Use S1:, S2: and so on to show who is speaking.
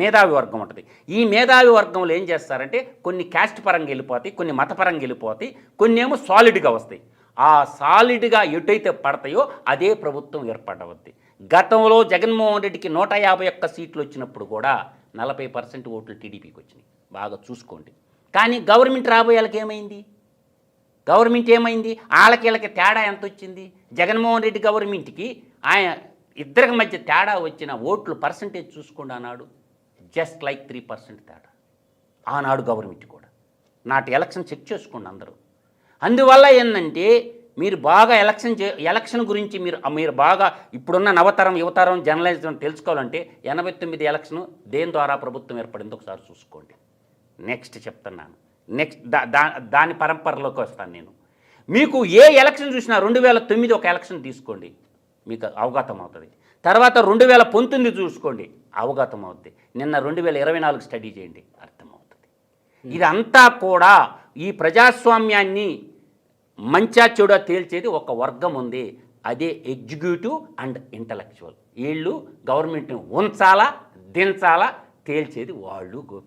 S1: మేధావి వర్గం ఉంటుంది. ఈ మేధావి వర్గంలో ఏం చేస్తారంటే కొన్ని క్యాస్ట్ పరంగా వెళ్ళిపోతాయి కొన్ని మతపరంగా వెళ్ళిపోతాయి కొన్ని ఏమో సాలిడ్గా వస్తాయి. ఆ సాలిడ్గా ఎటైతే పడతాయో అదే ప్రభుత్వం ఏర్పడవద్ది. గతంలో జగన్మోహన్ రెడ్డికి నూట యాభై ఒక్క సీట్లు వచ్చినప్పుడు కూడా నలభై పర్సెంట్ ఓట్లు టీడీపీకి వచ్చినాయి. బాగా చూసుకోండి. కానీ గవర్నమెంట్ రాబోయే వాళ్ళకి ఏమైంది? గవర్నమెంట్ ఏమైంది? వాళ్ళకి వీళ్ళకి తేడా ఎంత వచ్చింది? జగన్మోహన్ రెడ్డి గవర్నమెంట్కి ఆయన ఇద్దరికి మధ్య తేడా వచ్చిన ఓట్లు పర్సంటేజ్ చూసుకోండి అన్నాడు. జస్ట్ లైక్ త్రీ పర్సెంట్ తేడా. ఆనాడు గవర్నమెంట్ కూడా. నాటి ఎలక్షన్ చెక్ చేసుకోండి అందరూ. అందువల్ల ఏంటంటే మీరు బాగా ఎలక్షన్ చే ఎలక్షన్ గురించి మీరు మీరు బాగా ఇప్పుడున్న నవతరం యువతరం జర్నలిజం తెలుసుకోవాలంటే ఎనభై తొమ్మిది ఎలక్షన్ దేని ద్వారా ప్రభుత్వం ఏర్పడిందో ఒకసారి చూసుకోండి. నెక్స్ట్ చెప్తున్నాను. నెక్స్ట్ దా దాని పరంపరలోకి వస్తాను నేను. మీకు ఏ ఎలక్షన్ చూసినా రెండు వేల తొమ్మిది ఒక ఎలక్షన్ తీసుకోండి. మీకు అవగతం అవుతుంది. తర్వాత రెండు వేల పంతొమ్మిది చూసుకోండి. అవగతం అవుతుంది నిన్న రెండు వేల ఇరవై నాలుగు స్టడీ చేయండి అర్థమవుతుంది. ఇదంతా కూడా ఈ ప్రజాస్వామ్యాన్ని మంచా చెడా తేల్చేది ఒక వర్గం ఉంది. అదే ఎగ్జిక్యూటివ్ అండ్ ఇంటలెక్చువల్. వీళ్ళు గవర్నమెంట్ని ఉంచాలా దించాలా తేల్చేది వాళ్ళు గోపి